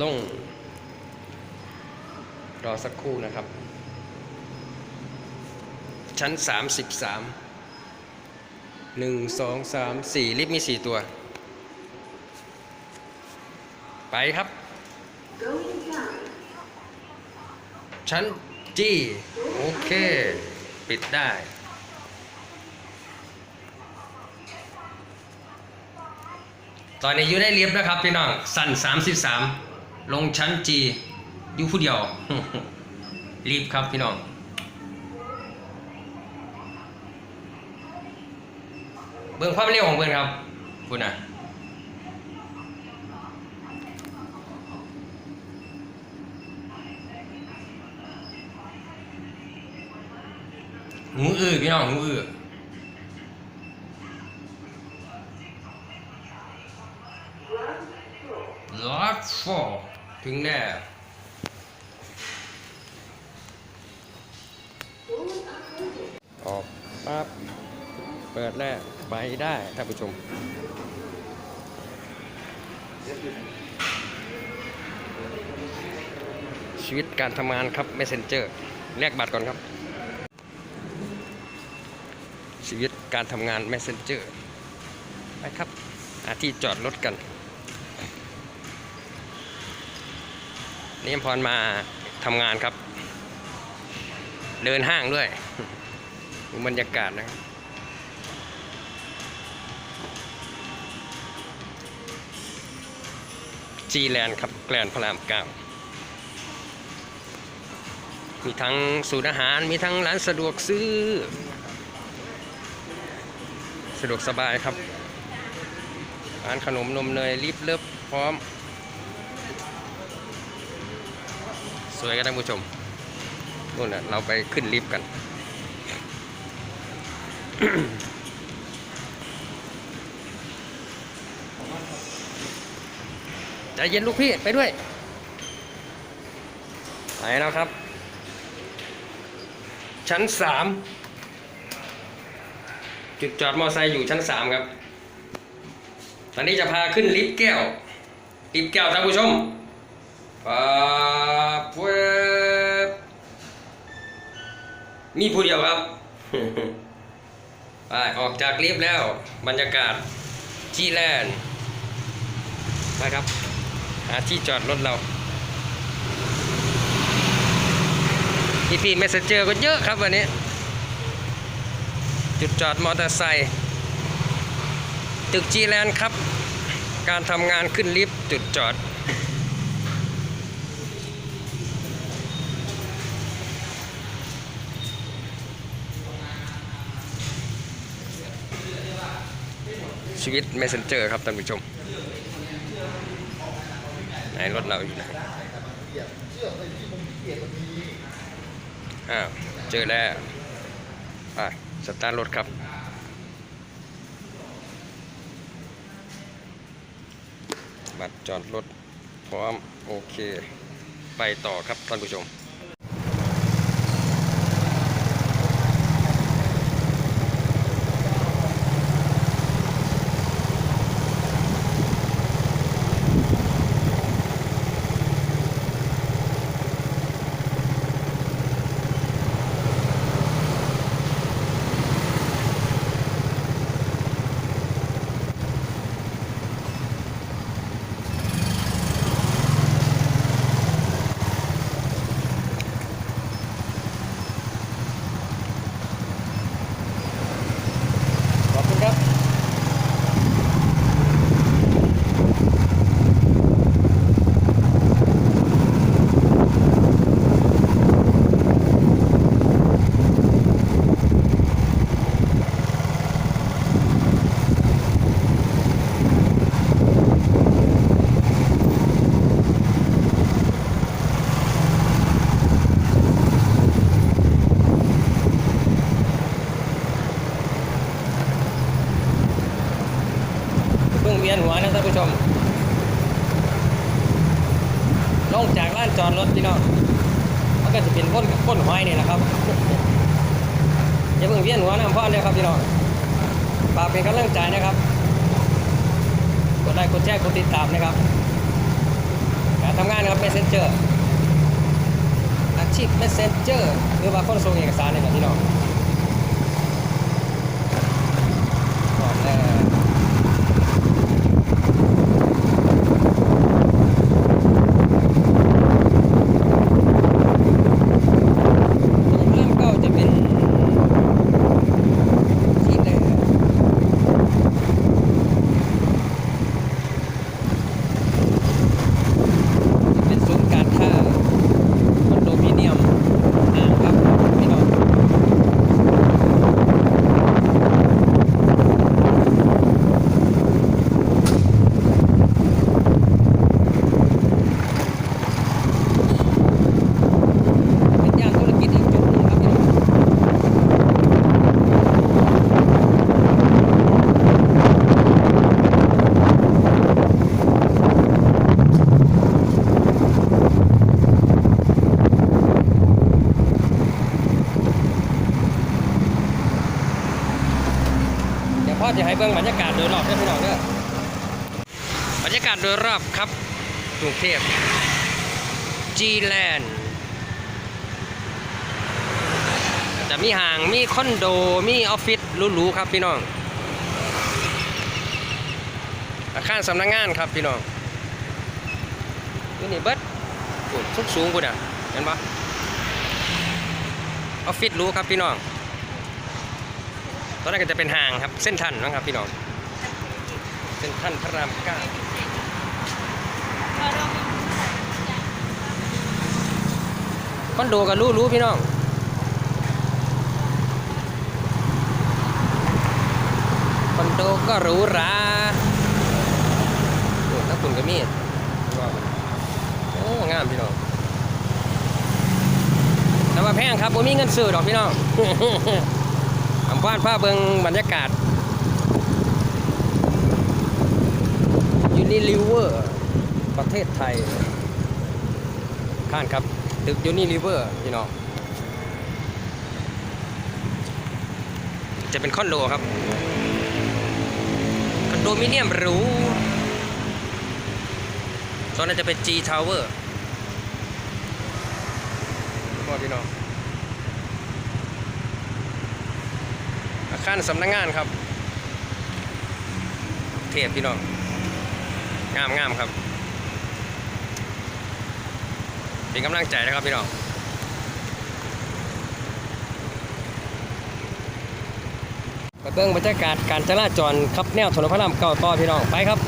ลง รอสักครู่นะครับ ชั้น 33 1 2 3 4 ลิฟต์มี 4 ตัว ไปครับ ชั้นจีโอเค ปิดได้ตอนนี้อยู่ในลิฟต์นะครับพี่น้อง สั่น33 ลงชั้นจีอยู่ผู้เดียว รีบครับพี่น้องเบิ่งความเร็วของเบิ่งครับคุณนะหูอื้อพี่น้องหูอื้อ ลอดฟอ ถึงแน่ออกปั๊บเปิดแล้วไปได้ท่านผู้ชมชีวิตการทำงานครับ Messenger แลกบัตรก่อนครับ ชีวิตการทำงาน Messenger ไปครับอาที่จอดรถกัน นี่พรมาทำงานครับ เดินห้างด้วยบรรยากาศนะครับจีแลนด์ครับแกลนพระรามเก้ามีทั้งสูตรอาหารมีทั้งร้านสะดวกซื้อ สะดวกสบายครับ ร้านขนมนมเนยรีบเลิบพร้อม สวยกันท่านผู้ชมนู่นน่ะเราไปขึ้นลิฟต์กัน ใจเย็นลูกพี่ไปด้วย ไปแล้วครับ ชั้นสามจุดจอดมอไซค์อยู่ชั้นสามครับ ตอนนี้จะพาขึ้นลิฟต์แก้ว ลิฟต์แก้วท่านผู้ชม ป๊าบเว็บมีผู้เดียวครับไปออกจากลิฟต์แล้ว บรรยากาศจีแลนด์ไปครับ หาที่จอดรถเราพี่พี่เมสเซเจอร์ก็เยอะครับวันนี้ จุดจอดมอเตอร์ไซค์ตึกจีแลนด์ครับ การทำงานขึ้นลิฟต์จุดจอด ชีวิต Messenger ครับท่านผู้ชมไหนรถเราอยู่ไหนอ้าวเจอแล้วไปสตาร์ทรถครับบัตรจอดรถพร้อมโอเค ไปต่อครับท่านผู้ชม ยนหัวนะท่านผู้ชมลงจากร้านจอดรถพี่น้องมันก็จะเป็นก้นกับก้นหอยนี่แหละครับอย่าเพิ่งเวียนหัวน้ำพ่อเลยครับพี่น้องฝากเป็นกำลังใจนะครับ กดไลค์กดแชร์กดติดตามนะครับการทำงาน messenger อาชีพ messenger หรือว่าคนส่งเอกสารนี่แหละพี่น้องก่อนแรกเริ่มเก้าจะเป็นที่แรก เป็นศูนย์การค้าคอนโดมิเนียมห้างครับพี่น้องเป็นย่านธุรกิจอีกจุดหนึงครับพี่น้อง เดี๋ยวพ่อจะให้เบิ่งบรรยากาศโดยรอบเด้พี่น้องเด้อบรรยากาศโดยรอบครับกรุงเทพจีแลนด์จะมีห้างมีคอนโดมีออฟฟิศหรูๆครับพี่น้องอาคารสำนักงานครับพี่น้องนี่นี่เบิดโอ้สูงสูงกูน่ะเห็นปะออฟฟิศรูครับพี่น้อง ตอนนั้นก็จะเป็นห้างครับ เส้นทันนะครับพี่น้อง เส้นทันพระรามเก้าคอนโดก็รู้รู้ๆพี่น้องคอนโดก็หรูหราโอ้ถ้าคุณก็มีดโอ้งามพี่น้องแต่ว่าแพงครับผมมีเงินซื้อดอกพี่น้อง อำพานผ้าเบิงบรรยากาศยูนิลิเวอร์ประเทศไทยข้านครับตึกยูนิลิเวอร์พี่น้องจะเป็นคอนโดครับคอนโดมิเนียมหรูตอนนั้นจะเป็น G Tower พ่อพี่น้องอา คารสำนักงานครับ เทพพี่น้อง งามงามครับ เป็นกำลังใจนะครับพี่น้องไปเบิ่งบรรยากาศการจราจรครับแนวถนนพระรามเก้าต่อพี่น้องไปครับ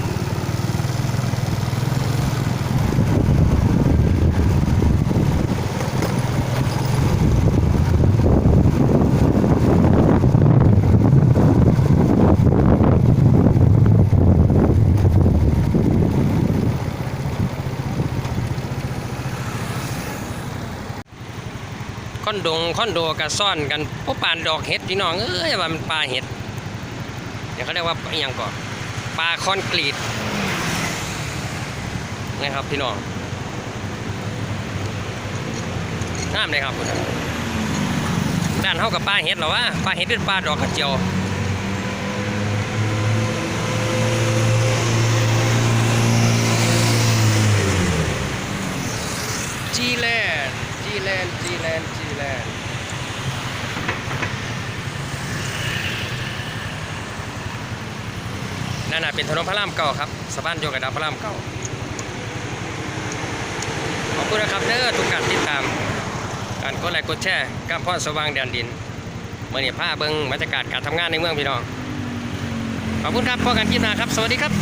อนดงคอนโดกับซ่อนกันพบปานดอกเห็ดพี่น้องเอ้ยว่ามันปลาเห็ดเดี๋ยวเขาเรียกว่าอย่างก่อนปลาคอนกรีตนะครับพี่น้องงามเลยครับคุณด้านเท่ากับปลาเห็ดหรอวะปลาเห็ดเป็นปลาดอกกระเจียวจีแลนด์จีแลนด์จีแลนด์จีแลนด์นั่นน่ะ เป็นถนนพระรามเก้าครับสะพานโยกกระดาษพระรามเก้าขอบคุณนะครับเด้อทุกการติดตาม การกดไลค์กดแชร์กับพ่อสว่างแดนดินเมื่อนี้าเบิงบรรยากาศการทำงานในเมืองพี่น้องขอบคุณครับพอกันกินนาครับ สวัสดีครับ